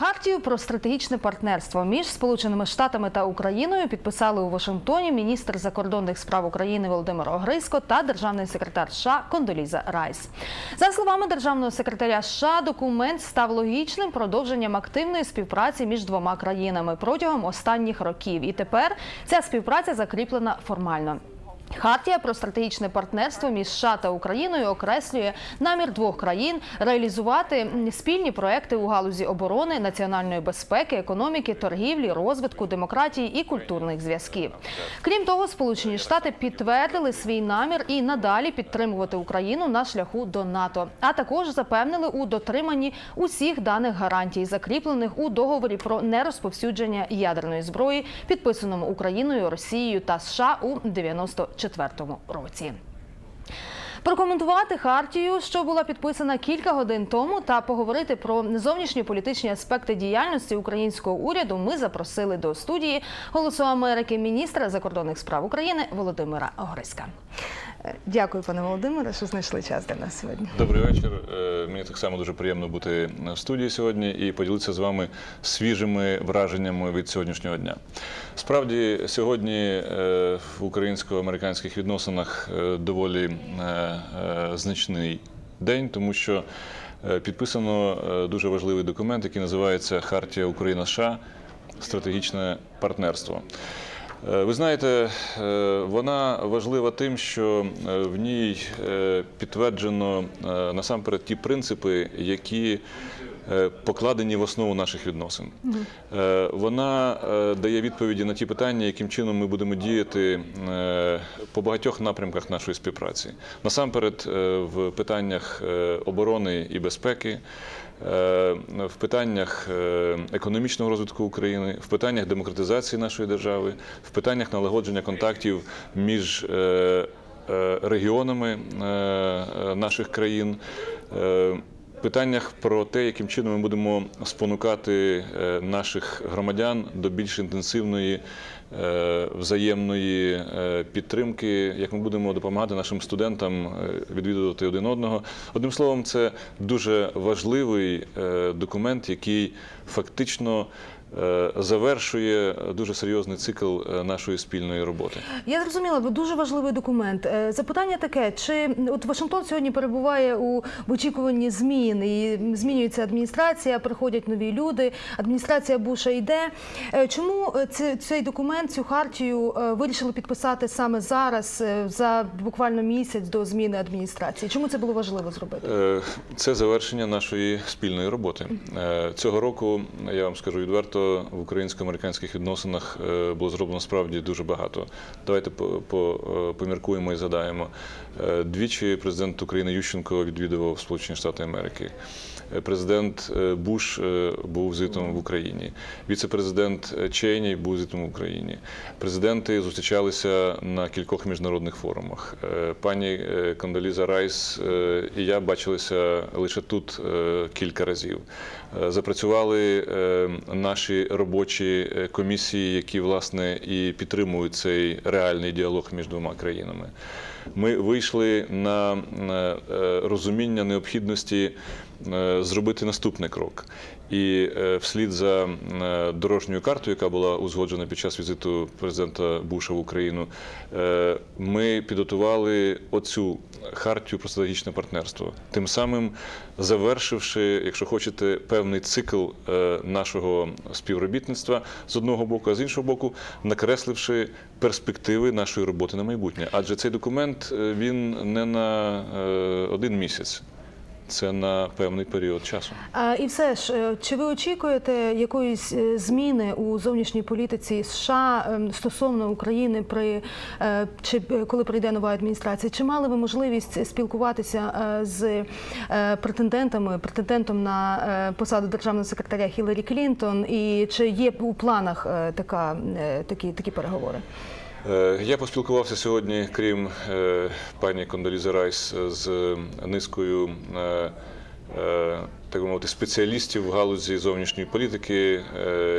Хартію про стратегічне партнерство між Сполученими Штатами та Україною підписали у Вашингтоні міністр закордонних справ України Володимир Огризко та державний секретар США Кондоліза Райс. За словами державного секретаря США, документ став логічним продовженням активної співпраці між двома країнами протягом останніх років. І тепер ця співпраця закріплена формально. Хартія про стратегічне партнерство між США та Україною окреслює намір двох країн реалізувати спільні проекти у галузі оборони, національної безпеки, економіки, торгівлі, розвитку, демократії і культурних зв'язків. Крім того, Сполучені Штати підтвердили свій намір і надалі підтримувати Україну на шляху до НАТО, а також запевнили у дотриманні усіх даних гарантій, закріплених у договорі про нерозповсюдження ядерної зброї, підписаному Україною, Росією та США у 90 2004 році. Прокоментувати хартію, що була підписана кілька годин тому, та поговорити про зовнішні політичні аспекти діяльності українського уряду. Ми запросили до студії Голосу Америки міністра закордонних справ України Володимира Огриська. Дякую, пане Володимире, що знайшли час для нас сьогодні. Добрий вечір. Е, мені так само дуже приємно бути в студії сьогодні і поділитися з вами свіжими враженнями від сьогоднішнього дня. Справді, сьогодні е, в українсько-американських відносинах е, доволі значний день, тому що підписано дуже важливий документ, який називається Хартія Україна США стратегічне партнерство. Е, ви знаєте, е, вона важлива тим, що е, в ній підтверджено насамперед ті принципи, які покладені в основу наших відносин. Вона дає відповіді на ті питання, яким чином ми будемо діяти по багатьох напрямках нашої співпраці. Насамперед, в питаннях оборони і безпеки. Е, в питаннях е, економічного розвитку України, в питаннях демократизації нашої держави, в питаннях налагодження контактів між е, регіонами наших країн. Питаннях про те, яким чином ми будемо спонукати наших громадян до більш інтенсивної Е, взаємної е, підтримки, як ми будемо допомагати нашим студентам е, відвідувати один одного. Одним словом, це дуже важливий документ, який фактично. Е, завершує дуже серйозний цикл е, нашої спільної роботи. Я зрозуміла, дуже важливий документ. Е, запитання таке: чи от Вашингтон сьогодні перебуває у очікуванні змін і змінюється адміністрація, приходять нові люди. Адміністрація Буша йде. Чому цей документ, цю хартію вирішили підписати саме зараз, за буквально місяць до зміни адміністрації? Чому це було важливо зробити? Це завершення нашої спільної роботи цього року. Я вам скажу відверто багато в українсько-американських відносинах е, було зроблено справді дуже багато. Давайте е, поміркуємо і задаємо. Е, двічі президент України Ющенко відвідував Сполучені Штати Америки. Президент Буш був візитом в Україні. Віце-президент Чейні був візитом в Україні. Президенти зустрічалися на кількох міжнародних форумах. Пані Кондоліза Райс і я бачилися лише тут кілька разів. Запрацювали наші наші робочі е, комісії, які власне і підтримують цей реальний діалог між двома країнами. Ми вийшли на е, розуміння необхідності е, зробити наступний крок. І вслід за дорожньою картою, яка була узгоджена під час візиту президента Буша в Україну, ми підготували оцю хартію про стратегічне партнерство, тим самим завершивши, якщо хочете, певний цикл е, нашого співробітництва з одного боку, а з іншого боку, накресливши перспективи нашої роботи на майбутнє. Адже цей документ е, він не на е, один місяць це на певний період часу. А, І все ж, е, чи ви очікуєте якоїсь е, зміни у зовнішній політиці США ем, стосовно України при е, чи коли прийде нова адміністрація? Чи мали ви можливість спілкуватися з претендентами, претендентом на посаду державного секретаря Хіларі Клінтон? І чи є у планах така такі, такі переговори? Е, я поспілкувався сьогодні, крім е, пані Кондолізи Райс, з низкою е, так мовити спеціалістів в галузі зовнішньої політики,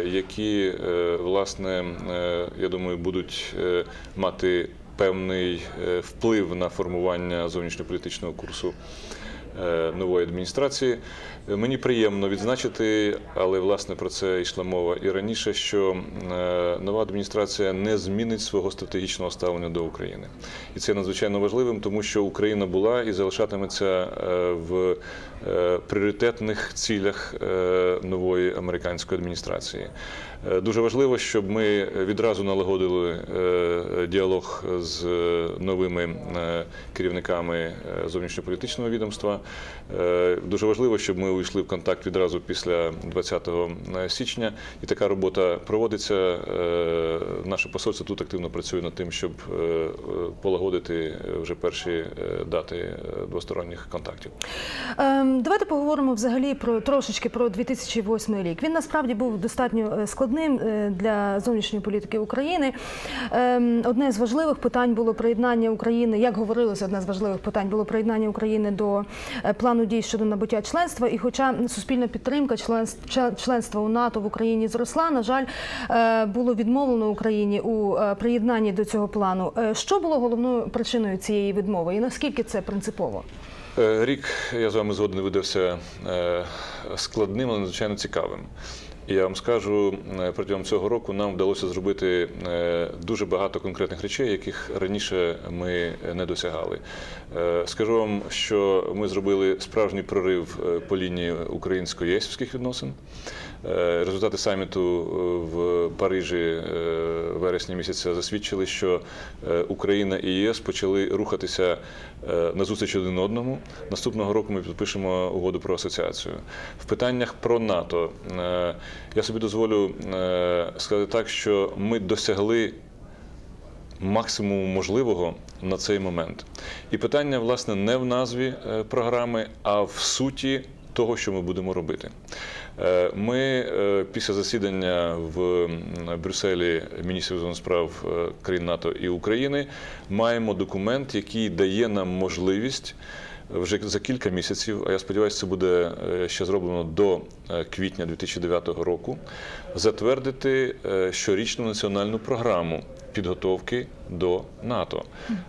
які власне я думаю будуть мати певний вплив на формування зовнішньополітичного курсу. е, нової адміністрації. Е, Мені приємно відзначити, але власне про це йшла мова і раніше, що е, нова адміністрація не змінить свого стратегічного ставлення до України, і це надзвичайно важливим, тому що Україна була і залишатиметься е, в е, пріоритетних цілях е, нової американської адміністрації. Е, Дуже важливо, щоб ми відразу налагодили е, діалог з новими е, керівниками е, зовнішньополітичного відомства. Е, Дуже важливо, щоб ми увійшли в контакт відразу після 20 січня, і така робота проводиться. Е, Наше посольство тут активно працює над тим, щоб е, е, полагодити вже перші е, дати е, двосторонніх контактів. Ем, Давайте поговоримо взагалі про трошечки про 2008 рік. Він насправді був достатньо е, складним е, для зовнішньої політики України. Ем, Одне з важливих питань було приєднання України, як говорилося, одне з важливих питань було приєднання України до е, плану дій щодо набуття членства. І хоча суспільна підтримка членства у НАТО в Україні зросла, на жаль, е, було відмовлено Україні у е, приєднанні до цього плану. Е, Що було головною причиною цієї відмови, і наскільки це принципово? Е, Рік, я з вами згоден, видався е, складним, але надзвичайно цікавим. Я вам скажу, е, протягом цього року нам вдалося зробити е, дуже багато конкретних речей, яких раніше ми не досягали. Е, Скажу вам, що ми зробили справжній прорив по лінії українсько-єсівських відносин. Е, Результати саміту е, в Парижі е, вересні місяця засвідчили, що Україна і ЄС почали рухатися е, назустріч один одному. Наступного року ми підпишемо угоду про асоціацію. В питаннях про НАТО я собі дозволю сказати так, що ми досягли максимуму можливого на цей момент. І питання, власне, не в назві програми, а в суті того, що ми будемо робити. Е, Ми е, після засідання в Брюсселі міністрів справ е, країн НАТО і України маємо документ, який дає нам можливість вже за кілька місяців, а я сподіваюся, це буде ще зроблено до квітня 2009 року, затвердити щорічну національну програму підготовки до НАТО.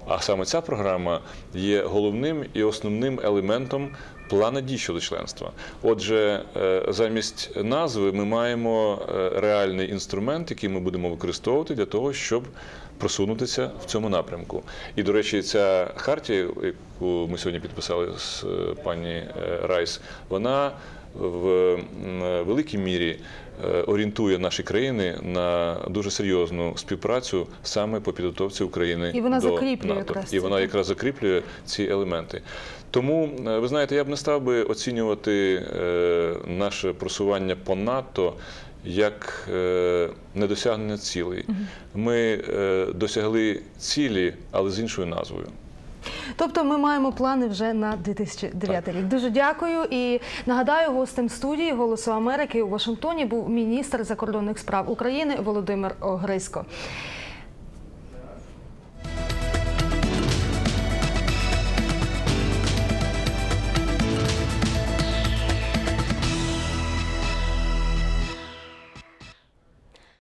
А саме ця програма є головним і основним елементом плана дій щодо членства. Отже, е, замість назви ми маємо е, реальний інструмент, який ми будемо використовувати для того, щоб просунутися в цьому напрямку. І, до речі, ця хартія, яку ми сьогодні підписали з е, пані Райс, вона в великій мірі е, орієнтує наші країни на дуже серйозну співпрацю саме по підготовці України І вона до закріплює НАТО. якраз І вона якраз закріплює ці елементи. Тому, е, ви знаєте, я б не став би оцінювати е, наше просування по НАТО як е, недосягнення цілей. Ми е, досягли цілі, але з іншою назвою. Тобто ми маємо плани вже на 2009 рік. Дуже дякую. І нагадаю, гостем студії Голосу Америки у Вашингтоні був міністр закордонних справ України Володимир Огрисько.